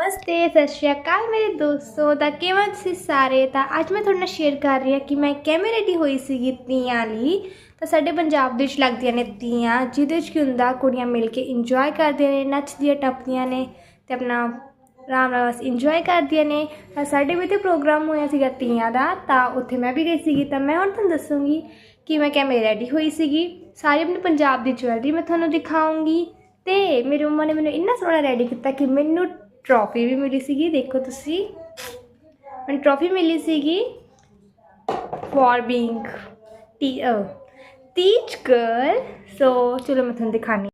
ਨਮਸਤੇ, ਸਤਿ ਸ਼੍ਰੀ ਅਕਾਲ ਮੇਰੇ ਦੋਸਤੋ, ਤਾਂ ਕਿਵੇਂ ਤੁਸੀਂ ਸਾਰੇ? ਤਾਂ ਅੱਜ ਮੈਂ ਤੁਹਾਡੇ ਨਾਲ ਸ਼ੇਅਰ ਕਰ ਰਹੀ ਹਾਂ ਕਿ ਮੈਂ ਕਿਵੇਂ ਰੈਡੀ ਹੋਈ ਸੀਗੀ ਤੀਆਂ ਲਈ। ਤਾਂ ਸਾਡੇ ਪੰਜਾਬ ਦੇ ਵਿੱਚ ਲੱਗਦੀਆਂ ਨੇ ਤੀਆਂ, ਜਿਹਦੇ ਵਿੱਚ ਕੀ ਹੁੰਦਾ, ਕੁੜੀਆਂ ਮਿਲ ਕੇ ਇੰਜੋਏ ਕਰਦੀਆਂ ਨੇ, ਨੱਚਦੀਆਂ ਟੱਪਦੀਆਂ ਨੇ ਤੇ ਆਪਣਾ ਆਰਾਮ ਨਾਲ ਬਸ ਇੰਜੋਏ ਕਰਦੀਆਂ ਨੇ। ਤਾਂ ਸਾਡੇ ਵੀ ਤੇ ਪ੍ਰੋਗਰਾਮ ਹੋਇਆ ਸੀਗਾ ਤੀਆਂ ਦਾ, ਤਾਂ ਉੱਥੇ ਮੈਂ ਵੀ ਗਈ ਸੀਗੀ। ਤਾਂ ਮੈਂ ਹੁਣ ਤੁਹਾਨੂੰ ਦੱਸੂੰਗੀ ਕਿ ਮੈਂ ਕਿਵੇਂ ਰੈਡੀ ਹੋਈ ਸੀਗੀ। ਸਾਰੀ ਆਪਣੇ ਪੰਜਾਬ ਦੀ ਜੁਐਲਰੀ ਮੈਂ ਤੁਹਾਨੂੰ ਦਿਖਾਉਂਗੀ। ਤੇ ਮੇਰੀ ਮੰਮਾ ਨੇ ਮੈਨੂੰ ਇੰਨਾ ਸੋਹਣਾ ਰੈਡੀ ਕੀਤਾ ਕਿ ਮੈਨੂੰ ਟਰੋਫੀ ਵੀ ਮਿਲੀ ਸੀਗੀ ਦੇਖੋ ਤੁਸੀਂ ਮੈਨੂੰ ਟਰੋਫੀ ਮਿਲੀ ਸੀਗੀ for being T teach girl so ਚਲੋ ਮੈਂ ਤੁਹਾਨੂੰ ਦਿਖਾਣੀ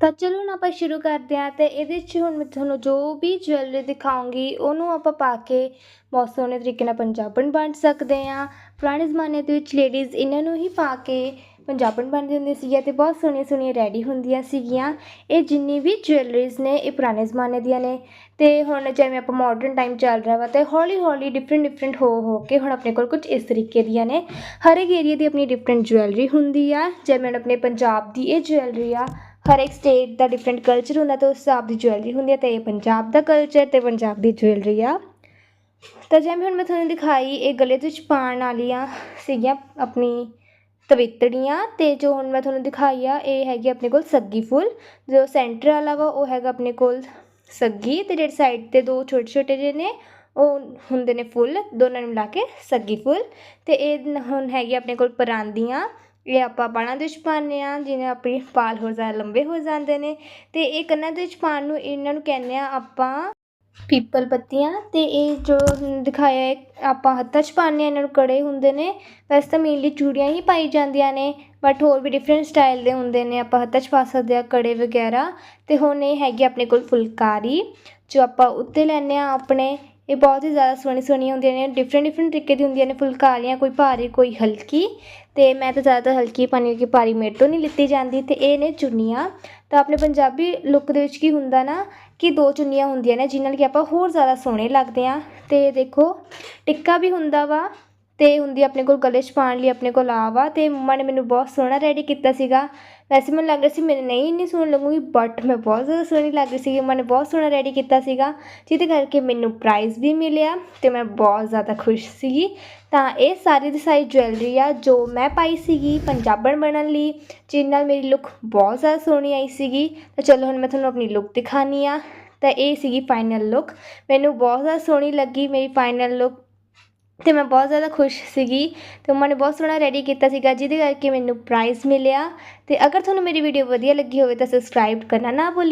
ਤਾਂ ਚਲੋ ਹੁਣ ਆਪਾਂ ਸ਼ੁਰੂ ਕਰਦੇ ਹਾਂ ਤੇ ਇਹਦੇ 'ਚ ਹੁਣ ਮੈਂ ਤੁਹਾਨੂੰ ਜੋ ਵੀ ਜਵੈਲਰੀ ਦਿਖਾਉਂਗੀ ਉਹਨੂੰ ਆਪਾਂ ਪਾ ਕੇ ਬਹੁਤ ਸੋਹਣੇ ਤਰੀਕੇ ਨਾਲ ਪੰਜਾਬਣ ਬਣ ਸਕਦੇ ਹਾਂ ਪੁਰਾਣੇ ਜ਼ਮਾਨੇ ਦੇ ਵਿੱਚ ਲੇਡੀਜ਼ ਇਹਨਾਂ ਨੂੰ ਹੀ ਪਾ ਕੇ ਪੰਜਾਬਣ ਬਣਦੀ ਹੁੰਦੀ ਸੀਗੀਆਂ ਅਤੇ ਬਹੁਤ ਸੋਹਣੀਆਂ ਸੋਹਣੀਆਂ ਰੈਡੀ ਹੁੰਦੀਆਂ ਸੀਗੀਆਂ। ਇਹ ਜਿੰਨੀ ਵੀ ਜੁਐਲਰੀਜ਼ ਨੇ, ਇਹ ਪੁਰਾਣੇ ਜ਼ਮਾਨੇ ਦੀਆਂ ਨੇ। ਅਤੇ ਹੁਣ ਜਿਵੇਂ ਆਪਾਂ ਮੋਡਰਨ ਟਾਈਮ ਚੱਲ ਰਿਹਾ ਵਾ ਤੇ ਹੌਲੀ ਹੌਲੀ ਡਿਫਰੈਂਟ ਡਿਫਰੈਂਟ ਹੋ ਹੋ ਕੇ ਹੁਣ ਆਪਣੇ ਕੋਲ ਕੁਝ ਇਸ ਤਰੀਕੇ ਦੀਆਂ ਨੇ। ਹਰ ਇੱਕ ਏਰੀਏ ਦੀ ਆਪਣੀ ਡਿਫਰੈਂਟ ਜੁਐਲਰੀ ਹੁੰਦੀ ਆ। ਜਿਵੇਂ ਹੁਣ ਆਪਣੇ ਪੰਜਾਬ ਦੀ ਇਹ ਜੁਐਲਰੀ ਆ, ਹਰ ਇੱਕ ਸਟੇਟ ਦਾ ਡਿਫਰੈਂਟ ਕਲਚਰ ਹੁੰਦਾ ਤੇ ਉਸ ਹਿਸਾਬ ਦੀ ਜੁਐਲਰੀ ਹੁੰਦੀ ਹੈ ਅਤੇ ਇਹ ਪੰਜਾਬ ਦਾ ਕਲਚਰ ਅਤੇ ਪੰਜਾਬ ਦੀ ਜੁਐਲਰੀ ਆ। ਤਾਂ ਜਿਵੇਂ ਹੁਣ ਮੈਂ ਤੁਹਾਨੂੰ ਦਿਖਾਈ, ਇਹ ਗਲੇ ਦੇ ਵਿੱਚ ਪਾਉਣ ਵਾਲੀਆਂ ਸੀਗੀਆਂ ਆਪਣੀ ਤਵਿਤੜੀਆਂ ਤੇ ਜੋ ਹੁਣ ਮੈਂ ਤੁਹਾਨੂੰ ਦਿਖਾਈ ਆ, ਇਹ ਹੈਗੀ ਆਪਣੇ ਕੋਲ ਸੱਗੀ ਫੁੱਲ। ਜੋ ਸੈਂਟਰ ਵਾਲਾ ਵਾ, ਉਹ ਹੈਗਾ ਆਪਣੇ ਕੋਲ ਸੱਗੀ ਤੇ ਜਿਹੜੇ ਸਾਈਡ ਤੇ ਦੋ ਛੋਟੇ ਛੋਟੇ ਜਿਹੇ ਨੇ, ਉਹ ਹੁੰਦੇ ਨੇ ਫੁੱਲ, ਦੋਨਾਂ ਨੂੰ ਮਿਲਾ ਕੇ ਸੱਗੀ ਫੁੱਲ। ਤੇ ਇਹ ਹੁਣ ਹੈਗੀ ਆਪਣੇ ਕੋਲ ਪਰਾਂਦੀਆਂ, ਇਹ ਆਪਾਂ ਬਾਲਾਂ ਦੇ ਵਿੱਚ ਪਾਉਂਦੇ ਆ ਜਿਵੇਂ ਆਪਣੀ ਪਾਲ ਹੋਰ ਜ਼ਿਆਦਾ ਲੰਬੇ ਹੋ ਜਾਂਦੇ ਨੇ। ਤੇ ਇਹ ਕੰਨਾਂ ਦੇ ਵਿੱਚ ਪਾਉਣ ਨੂੰ, ਇਹਨਾਂ ਨੂੰ ਕਹਿੰਦੇ ਆ ਆਪਾਂ ਪੀਪਲ ਪੱਤੀਆਂ ਅਤੇ ਇਹ ਜੋ ਦਿਖਾਇਆ ਹੈ, ਆਪਾਂ ਹੱਥਾਂ 'ਚ ਪਾਉਂਦੇ ਹਾਂ, ਇਹਨਾਂ ਨੂੰ ਕੜੇ ਹੁੰਦੇ ਨੇ, ਵੈਸੇ ਤਾਂ ਮੇਨਲੀ ਚੂੜੀਆਂ ਹੀ ਪਾਈ ਜਾਂਦੀਆਂ ਨੇ ਬਟ ਹੋਰ ਵੀ ਡਿਫਰੈਂਟ ਸਟਾਈਲ ਦੇ ਹੁੰਦੇ ਨੇ, ਆਪਾਂ ਹੱਥਾਂ 'ਚ ਪਾ ਸਕਦੇ ਹਾਂ ਕੜੇ ਵਗੈਰਾ ਅਤੇ ਹੁਣ ਇਹ ਹੈਗੀ ਆਪਣੇ ਕੋਲ ਫੁਲਕਾਰੀ, ਜੋ ਆਪਾਂ ਉੱਤੇ ਲੈਂਦੇ ਹਾਂ ਆਪਣੇ ਇਹ ਬਹੁਤ ਹੀ ਜ਼ਿਆਦਾ ਸੋਹਣੀ ਸੋਹਣੀਆਂ ਹੁੰਦੀਆਂ ਨੇ ਡਿਫਰੈਂਟ ਡਿਫਰੈਂਟ ਤਰੀਕੇ ਦੀ ਹੁੰਦੀਆਂ ਨੇ ਫੁਲਕਾਰੀਆਂ, ਕੋਈ ਭਾਰੀ, ਕੋਈ ਹਲਕੀ। ਤੇ ਮੈਂ ਤਾਂ ਜ਼ਿਆਦਾਤਰ ਹਲਕੀ ਪਾਣੀ ਕਿ ਭਾਰੀ ਮੇਰੇ ਤੋਂ ਨਹੀਂ ਲਿੱਤੀ ਜਾਂਦੀ ਤੇ ਇਹ ਨੇ ਚੁੰਨੀਆਂ। ਤਾਂ ਆਪਣੇ ਪੰਜਾਬੀ ਲੁੱਕ ਦੇ ਵਿੱਚ ਕੀ ਹੁੰਦਾ ਨਾ, ਕਿ ਦੋ ਚੁੰਨੀਆਂ ਹੁੰਦੀਆਂ ਨੇ, ਜਿਨ੍ਹਾਂ ਨਾਲ ਕਿ ਆਪਾਂ ਹੋਰ ਜ਼ਿਆਦਾ ਸੋਹਣੇ ਲੱਗਦੇ ਆ ਤੇ ਦੇਖੋ, ਟਿੱਕਾ ਵੀ ਹੁੰਦਾ ਵਾ ਅਤੇ ਹੁੰਦੀ ਆਪਣੇ ਕੋਲ ਗਲੇ 'ਚ ਪਾਉਣ ਲਈ ਆਪਣੇ ਕੋਲ ਆ ਵਾ ਅਤੇ ਮੰਮਾ ਨੇ ਮੈਨੂੰ ਬਹੁਤ ਸੋਹਣਾ ਰੈਡੀ ਕੀਤਾ ਸੀਗਾ। ਵੈਸੇ ਮੈਨੂੰ ਲੱਗ ਰਿਹਾ ਸੀ ਮੈਨੂੰ ਨਹੀਂ ਇੰਨੀ ਸੋਹਣੀ ਲੱਗੂਗੀ ਬਟ ਮੈਂ ਬਹੁਤ ਜ਼ਿਆਦਾ ਸੋਹਣੀ ਲੱਗ ਰਹੀ ਸੀਗੀ। ਮੰਮਾ ਨੇ ਬਹੁਤ ਸੋਹਣਾ ਰੈਡੀ ਕੀਤਾ ਸੀਗਾ, ਜਿਹਦੇ ਕਰਕੇ ਮੈਨੂੰ ਪ੍ਰਾਈਜ਼ ਵੀ ਮਿਲਿਆ ਅਤੇ ਮੈਂ ਬਹੁਤ ਜ਼ਿਆਦਾ ਖੁਸ਼ ਸੀਗੀ। ਤਾਂ ਇਹ ਸਾਰੀ ਦੀ ਸਾਰੀ ਜੁਐਲਰੀ ਆ ਜੋ ਮੈਂ ਪਾਈ ਸੀਗੀ ਪੰਜਾਬਣ ਬਣਨ ਲਈ, ਜਿਹਦੇ ਨਾਲ ਮੇਰੀ ਲੁੱਕ ਬਹੁਤ ਜ਼ਿਆਦਾ ਸੋਹਣੀ ਆਈ ਸੀਗੀ। ਤਾਂ ਚਲੋ ਹੁਣ ਮੈਂ ਤੁਹਾਨੂੰ ਆਪਣੀ ਲੁੱਕ ਦਿਖਾਉਂਦੀ ਆ ਤਾਂ ਇਹ ਸੀਗੀ ਫਾਈਨਲ ਲੁੱਕ ਮੈਨੂੰ ਬਹੁਤ ਜ਼ਿਆਦਾ ਸੋਹਣੀ ਲੱਗੀ ਮੇਰੀ ਫਾਈਨਲ ਲੁੱਕ ਅਤੇ ਮੈਂ ਬਹੁਤ ਜ਼ਿਆਦਾ ਖੁਸ਼ ਸੀਗੀ ਅਤੇ ਮੰਮਾ ਨੇ ਬਹੁਤ ਸੋਹਣਾ ਰੈਡੀ ਕੀਤਾ ਸੀਗਾ, ਜਿਹਦੇ ਕਰਕੇ ਮੈਨੂੰ ਪ੍ਰਾਈਜ਼ ਮਿਲਿਆ ਅਤੇ ਅਗਰ ਤੁਹਾਨੂੰ ਮੇਰੀ ਵੀਡੀਓ ਵਧੀਆ ਲੱਗੀ ਹੋਵੇ ਤਾਂ ਸਬਸਕ੍ਰਾਈਬ ਕਰਨਾ ਨਾ ਭੁੱਲਿਓ